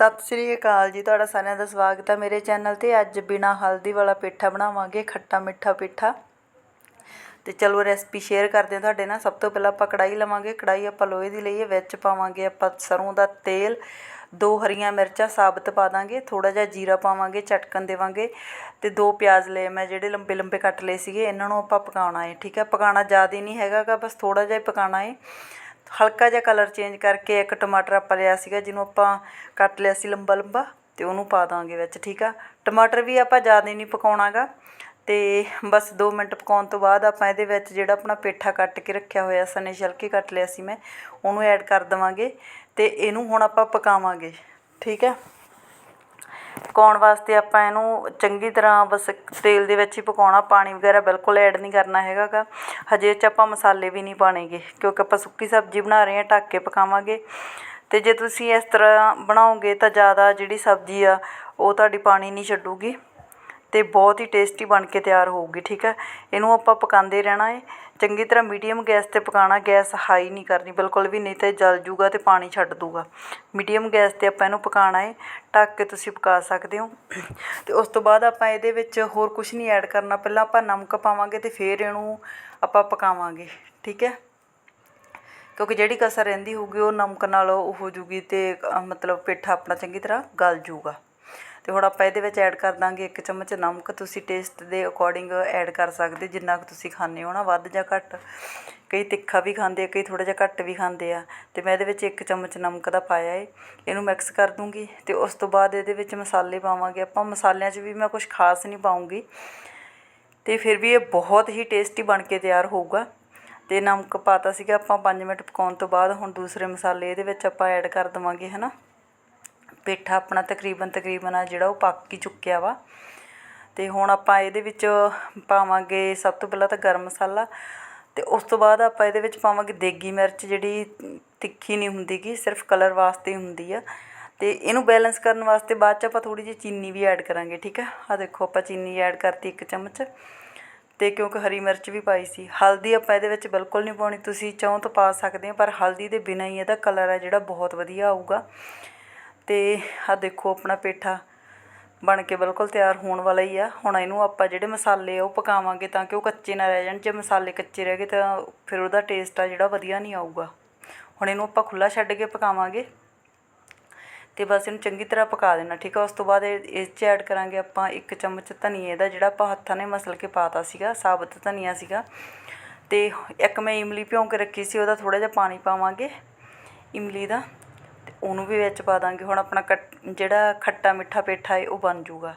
ਸਤਿ ਸ੍ਰੀ ਅਕਾਲ ਜੀ, ਤੁਹਾਡਾ ਸਾਰਿਆਂ ਦਾ ਸਵਾਗਤ ਹੈ ਮੇਰੇ ਚੈਨਲ ਤੇ। ਅੱਜ ਬਿਨਾ ਹਲਦੀ ਵਾਲਾ ਪੇਠਾ ਬਣਾਵਾਂਗੇ, ਖੱਟਾ ਮਿੱਠਾ ਪੇਠਾ। ਤੇ ਚਲੋ ਰੈਸਪੀ ਸ਼ੇਅਰ ਕਰਦੇ ਹਾਂ ਤੁਹਾਡੇ ਨਾਲ। ਸਭ ਤੋਂ ਪਹਿਲਾਂ ਆਪਾਂ ਕੜਾਈ ਲਵਾਂਗੇ। ਕੜਾਈ ਆਪਾਂ ਲੋਹੇ ਦੀ ਲਈਏ ਵਿੱਚ ਪਾਵਾਂਗੇ ਆਪਾਂ ਸਰੋਂ ਦਾ ਤੇਲ, ਦੋ ਹਰੀਆਂ ਮਿਰਚਾਂ, ਸਾਬਤ ਪਾ ਦਾਂਗੇ। ਥੋੜਾ ਜਿਹਾ ਜੀਰਾ ਪਾਵਾਂਗੇ, ਚਟਕਣ ਦੇਵਾਂਗੇ। ਤੇ ਦੋ ਪਿਆਜ਼ ਲਏ ਮੈਂ, ਜਿਹੜੇ ਲੰਬੇ ਲੰਬੇ ਕੱਟ ਲਏ ਸੀਗੇ, ਇਹਨਾਂ ਨੂੰ ਆਪਾਂ ਪਕਾਉਣਾ ਹੈ ਠੀਕ ਹੈ? ਪਕਾਉਣਾ ਜ਼ਿਆਦਾ ਨਹੀਂ ਹੈਗਾਗਾ, ਬਸ ਥੋੜਾ ਜਿਹਾ ਹੀ ਪਕਾਉਣਾ ਹੈ ਹਲਕਾ ਜਿਹਾ ਕਲਰ ਚੇਂਜ ਕਰਕੇ ਇੱਕ ਟਮਾਟਰ ਆਪਾਂ ਲਿਆ ਸੀਗਾ, ਜਿਹਨੂੰ ਆਪਾਂ ਕੱਟ ਲਿਆ ਸੀ ਲੰਬਾ ਲੰਬਾ ਅਤੇ ਉਹਨੂੰ ਪਾ ਦਾਂਗੇ ਵਿੱਚ, ਠੀਕ ਆ? ਟਮਾਟਰ ਵੀ ਆਪਾਂ ਜ਼ਿਆਦਾ ਨਹੀਂ ਪਕਾਉਣਾਗਾ ਅਤੇ ਬਸ 2 ਮਿੰਟ ਪਕਾਉਣ ਤੋਂ ਬਾਅਦ ਆਪਾਂ ਇਹਦੇ ਵਿੱਚ ਜਿਹੜਾ ਆਪਣਾ ਪੇਠਾ ਕੱਟ ਕੇ ਰੱਖਿਆ ਹੋਇਆ, ਸਨੇ ਛਿਲਕੇ ਕੱਟ ਲਿਆ ਸੀ ਮੈਂ, ਉਹਨੂੰ ਐਡ ਕਰ ਦੇਵਾਂਗੇ ਅਤੇ ਇਹਨੂੰ ਹੁਣ ਆਪਾਂ ਪਕਾਵਾਂਗੇ, ਠੀਕ ਹੈ ਪਕਾਉਣ ਵਾਸਤੇ ਆਪਾਂ ਇਹਨੂੰ ਚੰਗੀ ਤਰ੍ਹਾਂ ਬਸ ਤੇਲ ਦੇ ਵਿੱਚ ਹੀ ਪਕਾਉਣਾ, ਪਾਣੀ ਵਗੈਰਾ ਬਿਲਕੁਲ ਐਡ ਨਹੀਂ ਕਰਨਾ ਹੈਗਾ ਗਾ ਹਜੇ ਇਹ 'ਚ ਆਪਾਂ ਮਸਾਲੇ ਵੀ ਨਹੀਂ ਪਾਣੇਗੇ, ਕਿਉਂਕਿ ਆਪਾਂ ਸੁੱਕੀ ਸਬਜ਼ੀ ਬਣਾ ਰਹੇ ਹਾਂ, ਢੱਕ ਕੇ ਪਕਾਵਾਂਗੇ। ਅਤੇ ਜੇ ਤੁਸੀਂ ਇਸ ਤਰ੍ਹਾਂ ਬਣਾਓਗੇ ਤਾਂ ਜ਼ਿਆਦਾ ਜਿਹੜੀ ਸਬਜ਼ੀ ਆ, ਉਹ ਤੁਹਾਡੀ ਪਾਣੀ ਨਹੀਂ ਛੱਡੂਗੀ। ਅਤੇ ਬਹੁਤ ਹੀ ਟੇਸਟੀ ਬਣ ਕੇ ਤਿਆਰ ਹੋਊਗੀ, ਠੀਕ ਹੈ? ਇਹਨੂੰ ਆਪਾਂ ਪਕਾਉਂਦੇ ਰਹਿਣਾ ਹੈ ਚੰਗੀ ਤਰ੍ਹਾਂ ਮੀਡੀਅਮ ਗੈਸ ਤੇ ਪਕਾਉਣਾ, ਗੈਸ ਹਾਈ ਨਹੀਂ ਕਰਨੀ, ਬਿਲਕੁਲ ਵੀ ਨਹੀਂ ਤਾਂ ਜਲ ਜੂਗਾ ਅਤੇ ਪਾਣੀ ਛੱਡ ਦੂਗਾ। ਮੀਡੀਅਮ ਗੈਸ ਤੇ ਆਪਾਂ ਇਹਨੂੰ ਪਕਾਉਣਾ ਹੈ ਢੱਕ ਕੇ ਤੁਸੀਂ ਪਕਾ ਸਕਦੇ ਹੋ। ਅਤੇ ਉਸ ਤੋਂ ਬਾਅਦ ਆਪਾਂ ਇਹਦੇ ਵਿੱਚ ਹੋਰ ਕੁਝ ਨਹੀਂ ਐਡ ਕਰਨਾ, ਪਹਿਲਾਂ ਆਪਾਂ ਨਮਕ ਪਾਵਾਂਗੇ ਅਤੇ ਫਿਰ ਇਹਨੂੰ ਆਪਾਂ ਪਕਾਵਾਂਗੇ, ਠੀਕ ਹੈ? ਕਿਉਂਕਿ ਜਿਹੜੀ ਕਸਰ ਰਹਿੰਦੀ ਹੋਊਗੀ ਉਹ ਨਮਕ ਨਾਲ ਉਹ ਹੋ ਜੂਗੀ ਤੇ ਮਤਲਬ ਪੇਠਾ ਆਪਣਾ ਚੰਗੀ ਤਰ੍ਹਾਂ ਗਲ ਜੂਗਾ। ਅਤੇ ਹੁਣ ਆਪਾਂ ਇਹਦੇ ਵਿੱਚ ਐਡ ਕਰ ਦਾਂਗੇ ਇੱਕ ਚਮਚ ਨਮਕ। ਤੁਸੀਂ ਟੇਸਟ ਦੇ ਅਕੋਰਡਿੰਗ ਐਡ ਕਰ ਸਕਦੇ, ਜਿੰਨਾ ਕੁ ਤੁਸੀਂ ਖਾਂਦੇ ਹੋ ਨਾ, ਵੱਧ ਜਾਂ ਘੱਟ। ਕਈ ਤਿੱਖਾ ਵੀ ਖਾਂਦੇ ਆ, ਕਈ ਥੋੜ੍ਹਾ ਜਿਹਾ ਘੱਟ ਵੀ ਖਾਂਦੇ ਆ। ਅਤੇ ਮੈਂ ਇਹਦੇ ਵਿੱਚ ਇੱਕ ਚਮਚ ਨਮਕ ਦਾ ਪਾਇਆ ਏ। ਇਹਨੂੰ ਮਿਕਸ ਕਰ ਦੂੰਗੀ ਅਤੇ ਉਸ ਤੋਂ ਬਾਅਦ ਇਹਦੇ ਵਿੱਚ ਮਸਾਲੇ ਪਾਵਾਂਗੇ। ਆਪਾਂ ਮਸਾਲਿਆਂ 'ਚ ਵੀ ਮੈਂ ਕੁਝ ਖਾਸ ਨਹੀਂ ਪਾਉਂਗੀ। ਅਤੇ ਫਿਰ ਵੀ ਇਹ ਬਹੁਤ ਹੀ ਟੇਸਟੀ ਬਣ ਕੇ ਤਿਆਰ ਹੋਊਗਾ। ਅਤੇ ਨਮਕ ਪਾਤਾ ਸੀਗਾ ਆਪਾਂ 5 ਮਿੰਟ ਪਕਾਉਣ ਤੋਂ ਬਾਅਦ। ਹੁਣ ਦੂਸਰੇ ਮਸਾਲੇ ਇਹਦੇ ਵਿੱਚ ਆਪਾਂ ਐਡ ਕਰ ਦਵਾਂਗੇ ਨਾ ਪੇਠਾ ਆਪਣਾ ਤਕਰੀਬਨ ਤਕਰੀਬਨ ਆ ਜਿਹੜਾ ਉਹ ਪੱਕ ਹੀ ਚੁੱਕਿਆ ਵਾ। ਅਤੇ ਹੁਣ ਆਪਾਂ ਇਹਦੇ ਵਿੱਚ ਪਾਵਾਂਗੇ ਸਭ ਤੋਂ ਪਹਿਲਾਂ ਤਾਂ ਗਰਮ ਮਸਾਲਾ ਅਤੇ ਉਸ ਤੋਂ ਬਾਅਦ ਆਪਾਂ ਇਹਦੇ ਵਿੱਚ ਪਾਵਾਂਗੇ ਦੇਗੀ ਮਿਰਚ ਜਿਹੜੀ ਤਿੱਖੀ ਨਹੀਂ ਹੁੰਦੀ ਗੀ ਸਿਰਫ ਕਲਰ ਵਾਸਤੇ ਹੁੰਦੀ ਆ। ਅਤੇ ਇਹਨੂੰ ਬੈਲੈਂਸ ਕਰਨ ਵਾਸਤੇ ਬਾਅਦ ਚ ਆਪਾਂ ਥੋੜ੍ਹੀ ਜਿਹੀ ਚੀਨੀ ਵੀ ਐਡ ਕਰਾਂਗੇ, ਠੀਕ ਆ? ਆ ਦੇਖੋ ਆਪਾਂ ਚੀਨੀ ਐਡ ਕਰਤੀ ਇੱਕ ਚਮਚ ਅਤੇ ਕਿਉਂਕਿ ਹਰੀ ਮਿਰਚ ਵੀ ਪਾਈ ਸੀ। ਹਲਦੀ ਆਪਾਂ ਇਹਦੇ ਵਿੱਚ ਬਿਲਕੁਲ ਨਹੀਂ ਪਾਉਣੀ, ਤੁਸੀਂ ਚਾਹੋ ਤਾਂ ਪਾ ਸਕਦੇ ਹੋ ਪਰ ਹਲਦੀ ਦੇ ਬਿਨਾਂ ਹੀ ਇਹਦਾ ਕਲਰ ਆ ਜਿਹੜਾ ਬਹੁਤ ਵਧੀਆ ਆਊਗਾ। ਅਤੇ ਆਹ ਦੇਖੋ ਆਪਣਾ ਪੇਠਾ ਬਣ ਕੇ ਬਿਲਕੁਲ ਤਿਆਰ ਹੋਣ ਵਾਲਾ ਹੀ ਆ। ਹੁਣ ਇਹਨੂੰ ਆਪਾਂ ਜਿਹੜੇ ਮਸਾਲੇ ਆ ਉਹ ਪਕਾਵਾਂਗੇ ਤਾਂ ਕਿ ਉਹ ਕੱਚੇ ਨਾ ਰਹਿ ਜਾਣ। ਜੇ ਮਸਾਲੇ ਕੱਚੇ ਰਹਿ ਗਏ ਤਾਂ ਫਿਰ ਉਹਦਾ ਟੇਸਟ ਆ ਜਿਹੜਾ ਵਧੀਆ ਨਹੀਂ ਆਊਗਾ। ਹੁਣ ਇਹਨੂੰ ਆਪਾਂ ਖੁੱਲਾ ਛੱਡ ਕੇ ਪਕਾਵਾਂਗੇ ਤੇ ਬਸ ਇਹਨੂੰ ਚੰਗੀ ਤਰ੍ਹਾਂ ਪਕਾ ਦੇਣਾ, ਠੀਕ ਆ? ਉਸ ਤੋਂ ਬਾਅਦ ਇਹ ਇਸ 'ਚ ਐਡ ਕਰਾਂਗੇ ਆਪਾਂ ਇੱਕ ਚਮਚ ਧਨੀਏ ਦਾ ਜਿਹੜਾ ਆਪਾਂ ਹੱਥਾਂ ਨੇ ਮਸਲ ਕੇ ਪਾਤਾ ਸੀਗਾ, ਸਾਬਤ ਧਨੀਆ ਸੀਗਾ। ਤੇ ਇੱਕ ਮੈਂ ਇਮਲੀ ਭਿਉਂ ਕੇ ਰੱਖੀ ਸੀ, ਉਹਦਾ ਥੋੜਾ ਜਿਹਾ ਪਾਣੀ ਪਾਵਾਂਗੇ, ਇਮਲੀ ਦਾ। ਉਹਨੂੰ ਵੀ ਵਿੱਚ ਪਾ ਦਾਂਗੇ। ਹੁਣ ਆਪਣਾ ਕੱਟ, ਜਿਹੜਾ ਖੱਟਾ ਮਿੱਠਾ ਪੇਠਾ ਹੈ ਉਹ ਬਣ ਜੂਗਾ।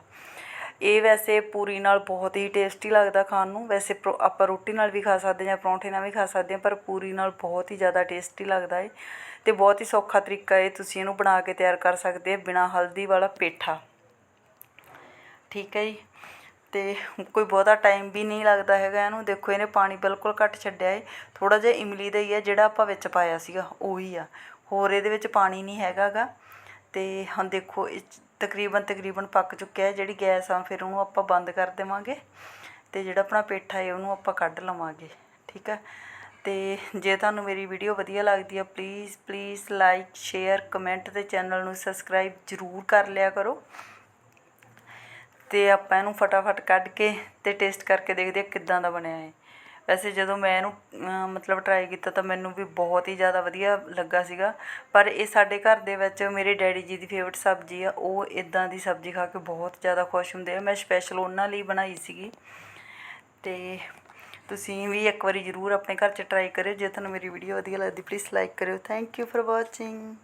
ਇਹ ਵੈਸੇ ਪੂਰੀ ਨਾਲ ਬਹੁਤ ਹੀ ਟੇਸਟੀ ਲੱਗਦਾ ਖਾਣ ਨੂੰ। ਵੈਸੇ ਪਰੋ- ਆਪਾਂ ਰੋਟੀ ਨਾਲ ਵੀ ਖਾ ਸਕਦੇ ਜਾਂ ਪਰੌਂਠੇ ਨਾਲ ਵੀ ਖਾ ਸਕਦੇ ਹਾਂ, ਪਰ ਪੂਰੀ ਨਾਲ ਬਹੁਤ ਹੀ ਜ਼ਿਆਦਾ ਟੇਸਟੀ ਲੱਗਦਾ ਹੈ ਅਤੇ ਬਹੁਤ ਹੀ ਸੌਖਾ ਤਰੀਕਾ ਹੈ ਤੁਸੀਂ ਇਹਨੂੰ ਬਣਾ ਕੇ ਤਿਆਰ ਕਰ ਸਕਦੇ ਹੋ ਬਿਨਾ ਹਲਦੀ ਵਾਲਾ ਪੇਠਾ। ਠੀਕ ਹੈ ਜੀ? ਅਤੇ ਕੋਈ ਬਹੁਤਾ ਟਾਈਮ ਵੀ ਨਹੀਂ ਲੱਗਦਾ ਹੈਗਾ ਇਹਨੂੰ। ਦੇਖੋ, ਇਹਨੇ ਪਾਣੀ ਬਿਲਕੁਲ ਘੱਟ ਛੱਡਿਆ ਹੈ ਥੋੜ੍ਹਾ ਜਿਹਾ ਇਮਲੀ ਦਾ ਹੀ ਹੈ ਜਿਹੜਾ ਆਪਾਂ ਵਿੱਚ ਪਾਇਆ ਸੀਗਾ, ਉਹੀ ਆ। ਹੋਰ ਇਹਦੇ ਵਿੱਚ ਪਾਣੀ ਨਹੀਂ ਹੈਗਾ ਗਾ ਅਤੇ ਹੁਣ ਦੇਖੋ, ਇਹ ਤਕਰੀਬਨ ਤਕਰੀਬਨ ਪੱਕ ਚੁੱਕਿਆ ਜਿਹੜੀ ਗੈਸ ਆ, ਫਿਰ ਉਹਨੂੰ ਆਪਾਂ ਬੰਦ ਕਰ ਦੇਵਾਂਗੇ ਅਤੇ ਜਿਹੜਾ ਆਪਣਾ ਪੇਠਾ ਹੈ ਉਹਨੂੰ ਆਪਾਂ ਕੱਢ ਲਵਾਂਗੇ। ਠੀਕ ਹੈ ਅਤੇ ਜੇ ਤੁਹਾਨੂੰ ਮੇਰੀ ਵੀਡੀਓ ਵਧੀਆ ਲੱਗਦੀ ਆ please please like share comment ਅਤੇ ਚੈਨਲ ਨੂੰ ਸਬਸਕ੍ਰਾਈਬ ਜ਼ਰੂਰ ਕਰ ਲਿਆ ਕਰੋ। ਅਤੇ ਆਪਾਂ ਇਹਨੂੰ ਫਟਾਫਟ ਕੱਢ ਕੇ ਅਤੇ ਟੇਸਟ ਕਰਕੇ ਦੇਖਦੇ ਆ ਕਿੱਦਾਂ ਦਾ ਬਣਿਆ ਹੈ ਵੈਸੇ ਜਦੋਂ ਮੈਂ ਇਹਨੂੰ ਮਤਲਬ ਟਰਾਈ ਕੀਤਾ ਤਾਂ ਮੈਨੂੰ ਵੀ ਬਹੁਤ ਹੀ ਜ਼ਿਆਦਾ ਵਧੀਆ ਲੱਗਾ ਸੀਗਾ। ਪਰ ਇਹ ਸਾਡੇ ਘਰ ਦੇ ਵਿੱਚ ਮੇਰੇ ਡੈਡੀ ਜੀ ਦੀ ਫੇਵਰਟ ਸਬਜ਼ੀ ਆ, ਉਹ ਇੱਦਾਂ ਦੀ ਸਬਜ਼ੀ ਖਾ ਕੇ ਬਹੁਤ ਜ਼ਿਆਦਾ ਖੁਸ਼ ਹੁੰਦੇ ਆ। ਮੈਂ ਸਪੈਸ਼ਲ ਉਹਨਾਂ ਲਈ ਬਣਾਈ ਸੀਗੀ। ਅਤੇ ਤੁਸੀਂ ਵੀ ਇੱਕ ਵਾਰੀ ਜ਼ਰੂਰ ਆਪਣੇ ਘਰ 'ਚ ਟਰਾਈ ਕਰਿਓ। ਜੇ ਤੁਹਾਨੂੰ ਮੇਰੀ ਵੀਡੀਓ ਵਧੀਆ ਲੱਗਦੀ ਪਲੀਜ਼ ਲਾਈਕ ਕਰਿਓ। Thank you for watching